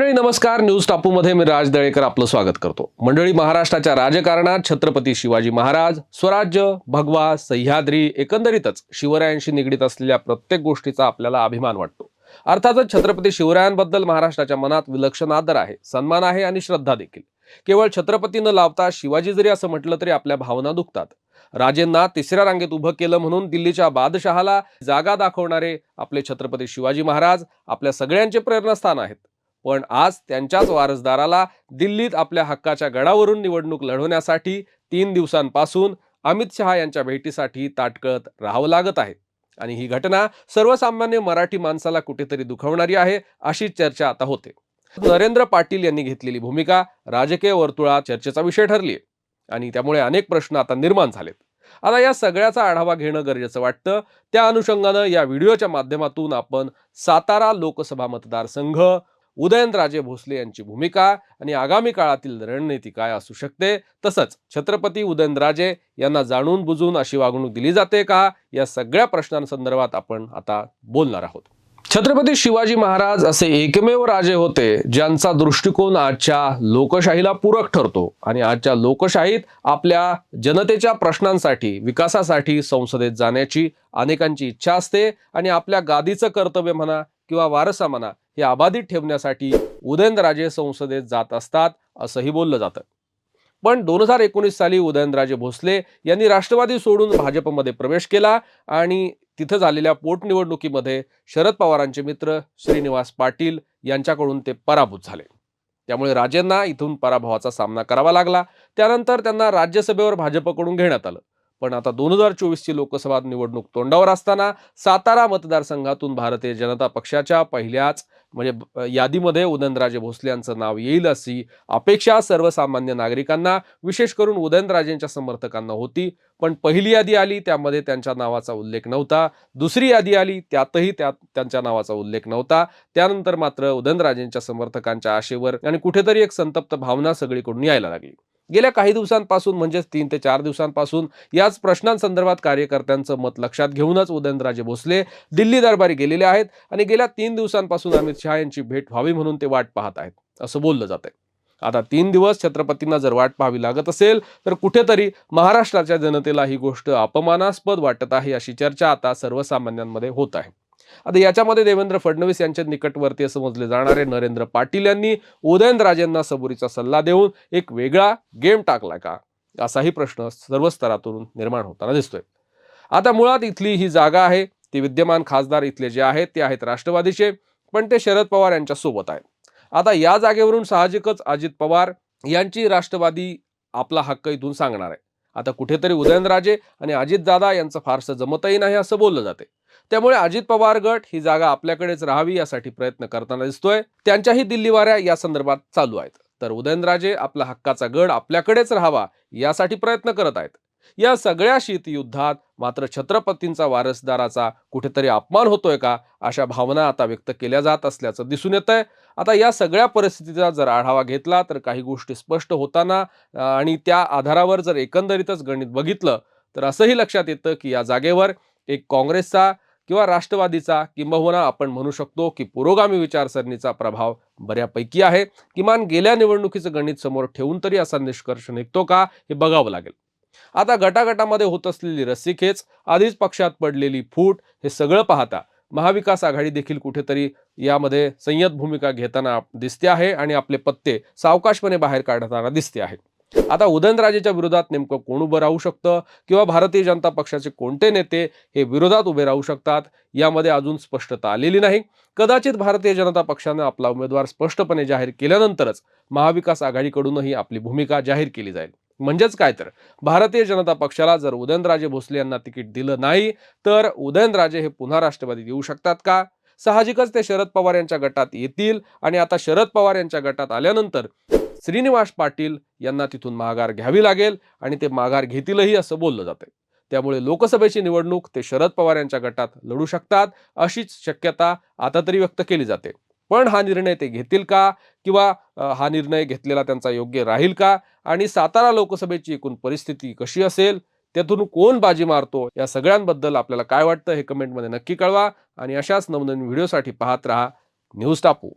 मंडळी नमस्कार. न्यूज टापूमध्ये मी राज दळेकर आपलं स्वागत करतो. मंडळी महाराष्ट्राच्या राजकारणात छत्रपती शिवाजी महाराज स्वराज्य भगवा सह्याद्री एकंदरीतच शिवरायांशी निगडीत असलेल्या प्रत्येक गोष्टीचा आपल्याला अभिमान वाटतो. अर्थातच छत्रपती शिवरायांबद्दल महाराष्ट्राच्या मनात विलक्षण आदर आहे सन्मान आहे आणि श्रद्धा देखील. केवळ छत्रपती न लावता शिवाजी जरी असं म्हटलं तरी आपल्या भावना दुखतात. राजेंना तिसऱ्या रांगेत उभं केलं म्हणून दिल्लीच्या बादशहाला जागा दाखवणारे आपले छत्रपती शिवाजी महाराज आपल्या सगळ्यांचे प्रेरणास्थान आहेत. पण आज त्यांच्याच वारसदाराला दिल्लीत आपल्या हक्काच्या गडावरून निवडणूक लढवण्यासाठी तीन दिवसांपासून अमित शहा यांच्या भेटीसाठी ताटकळत राहावं लागत आहे. आणि ही घटना सर्वसामान्य मराठी माणसाला कुठेतरी दुखवणारी आहे अशी चर्चा आता होते. नरेंद्र पाटील यांनी घेतलेली भूमिका राजकीय वर्तुळात चर्चेचा विषय ठरली आणि त्यामुळे अनेक प्रश्न आता निर्माण झालेत. आता या सगळ्याचा आढावा घेणं गरजेचं वाटतं. त्या अनुषंगानं या व्हिडिओच्या माध्यमातून आपण सातारा लोकसभा मतदारसंघ उदयनराजे भोसले यांची भूमिका आणि आगामी काळातील रणनीती काय असू शकते? तसंच छत्रपती उदयनराजे यांना जाणून बुजून अशी वागणूक दिली जाते का? या सगळ्या प्रश्नांसंदर्भात आपण आता बोलणार आहोत. छत्रपती शिवाजी महाराज असे एकमेव राजे होते ज्यांचा दृष्टिकोन आजच्या लोकशाहीला पूरक ठरतो आणि आजच्या लोकशाहीत आपल्या जनतेच्या प्रश्नांसाठी विकासासाठी संसदेत जाण्याची अनेकांची इच्छा असते आणि आपल्या गादीचं कर्तव्य म्हणा किंवा वारसा म्हणा हे अबाधित ठेवण्यासाठी उदयनराजे संसदेत जात असतात असंही बोललं जातं. पण दोन हजार एकोणीस साली उदयनराजे भोसले यांनी राष्ट्रवादी सोडून भाजपमध्ये प्रवेश केला आणि तिथं झालेल्या पोटनिवडणुकीमध्ये शरद पवारांचे मित्र श्रीनिवास पाटील यांच्याकडून ते पराभूत झाले. त्यामुळे राजेंना इथून पराभवाचा सामना करावा लागला. त्यानंतर त्यांना राज्यसभेवर भाजपकडून घेण्यात आलं. पण आता दोन हजार चोवीसची लोकसभा निवडणूक तोंडावर असताना सातारा मतदारसंघातून भारतीय जनता पक्षाच्या पहिल्याच म्हणजे यादीमध्ये उदयनराजे भोसले यांचं नाव येईल अशी अपेक्षा सर्वसामान्य नागरिकांना विशेष करून उदयनराजेंच्या समर्थकांना होती. पण पहिली यादी आली त्यामध्ये त्यांच्या नावाचा उल्लेख नव्हता. दुसरी यादी आली त्यातही त्यात त्यांच्या नावाचा उल्लेख नव्हता. त्यानंतर मात्र उदयनराजेंच्या समर्थकांच्या आशेवर आणि कुठेतरी एक संतप्त भावना सगळीकडून यायला लागली. गेल्या काही दिवसांपासून म्हणजेच तीन ते चार दिवसांपासून याच प्रश्नांसंदर्भात कार्यकर्त्यांचं मत लक्षात घेऊनच उदयनराजे भोसले दिल्ली दरबारी गेलेले आहेत आणि गेल्या तीन दिवसांपासून अमित शहा यांची भेट व्हावी म्हणून ते वाट पाहत आहेत असं बोललं जात आहे. आता तीन दिवस छत्रपतींना जर वाट पाहावी लागत असेल तर कुठेतरी महाराष्ट्राच्या जनतेला ही गोष्ट अपमानास्पद वाटत आहे अशी चर्चा आता सर्वसामान्यांमध्ये होत आहे. आता याच्यामध्ये देवेंद्र फडणवीस यांचे निकटवर्तीय समजले जाणारे नरेंद्र पाटील यांनी उदयनराजेंना सबुरीचा सल्ला देऊन एक वेगळा गेम टाकला का? असाही प्रश्न सर्व स्तरातून निर्माण होताना दिसतोय. आता मुळात इथली ही जागा आहे ती विद्यमान खासदार इथले जे आहेत ते आहेत राष्ट्रवादीचे पण ते शरद पवार यांच्या सोबत आहेत. आता या जागेवरून साहजिकच अजित पवार यांची राष्ट्रवादी आपला हक्क इथून सांगणार आहे. आता कुठेतरी उदयनराजे आणि अजितदादा यांचं फारसं जमतही नाही असं बोललं जाते. त्यामुळे अजित पवार गट ही जागा आपल्याकडेच राहावी यासाठी प्रयत्न करताना दिसतोय. त्यांच्याही दिल्ली वाऱ्या या संदर्भात चालू आहेत. तर उदयनराजे आपला हक्काचा गड आपल्याकडेच राहावा यासाठी प्रयत्न करत आहेत. या सगळ्या शीतयुद्धात मात्र छत्रपतींचा वारसदाराचा कुठेतरी अपमान होतोय का अशा भावना आता व्यक्त केल्या जात असल्याचं दिसून येत आहे आता या सगळ्या परिस्थितीचा जर आढावा घेतला तर काही गोष्टी स्पष्ट होताना आणि त्या आधारावर जर एकंदरीतच गणित बघितलं तर असंही लक्षात येतं की या जागेवर एक काँग्रेसचा किंवा राष्ट्रवादीचा किंबहुना आपण म्हणू शकतो की पुरोगामी विचारसरणीचा प्रभाव बऱ्यापैकी आहे. किमान गेल्या निवडणुकीचं गणित समोर ठेवून तरी असा निष्कर्ष निघतो का हे बघावं लागेल. आता गटागटामध्ये होत असलेली रस्सीखेच आधीच पक्षात पडलेली फूट हे सगळं पाहता महाविकास आघाडी देखील कुठेतरी यामध्ये संयत भूमिका घेताना दिसते आहे आणि आपले पत्ते सावकाशपणे बाहेर काढताना दिसते आहे. आता उदयनराजेच्या विरोधात नेमकं कोण उभं राहू शकतं? किंवा भारतीय जनता पक्षाचे कोणते नेते हे विरोधात उभे राहू शकतात? यामध्ये अजून स्पष्टता आलेली नाही. कदाचित भारतीय जनता पक्षानं आपला उमेदवार स्पष्टपणे जाहीर केल्यानंतरच महाविकास आघाडीकडूनही आपली भूमिका जाहीर केली जाईल. म्हणजेच काय तर भारतीय जनता पक्षाला जर उदयनराजे भोसले यांना तिकीट दिलं नाही तर उदयनराजे हे पुन्हा राष्ट्रवादीत येऊ शकतात का? साहजिकच ते शरद पवार यांच्या गटात येतील आणि आता शरद पवार यांच्या गटात आल्यानंतर श्रीनिवास पाटील यांना तिथून माघार घ्यावी लागेल आणि ते माघार घेतीलही असं बोललं जाते त्यामुळे लोकसभेची निवडणूक ते शरद पवार यांच्या गटात लढू शकतात अशीच शक्यता आता तरी व्यक्त केली जाते. पण हा निर्णय ते घेतील का किंवा हा निर्णय घेतलेला त्यांचा योग्य राहील का आणि सातारा लोकसभेची एकूण परिस्थिती कशी असेल त्यातून कोण बाजी मारतो या सगळ्यांबद्दल आपल्याला काय वाटतं हे कमेंटमध्ये नक्की कळवा आणि अशाच नवनवीन व्हिडिओसाठी पाहत राहा न्यूज टापू.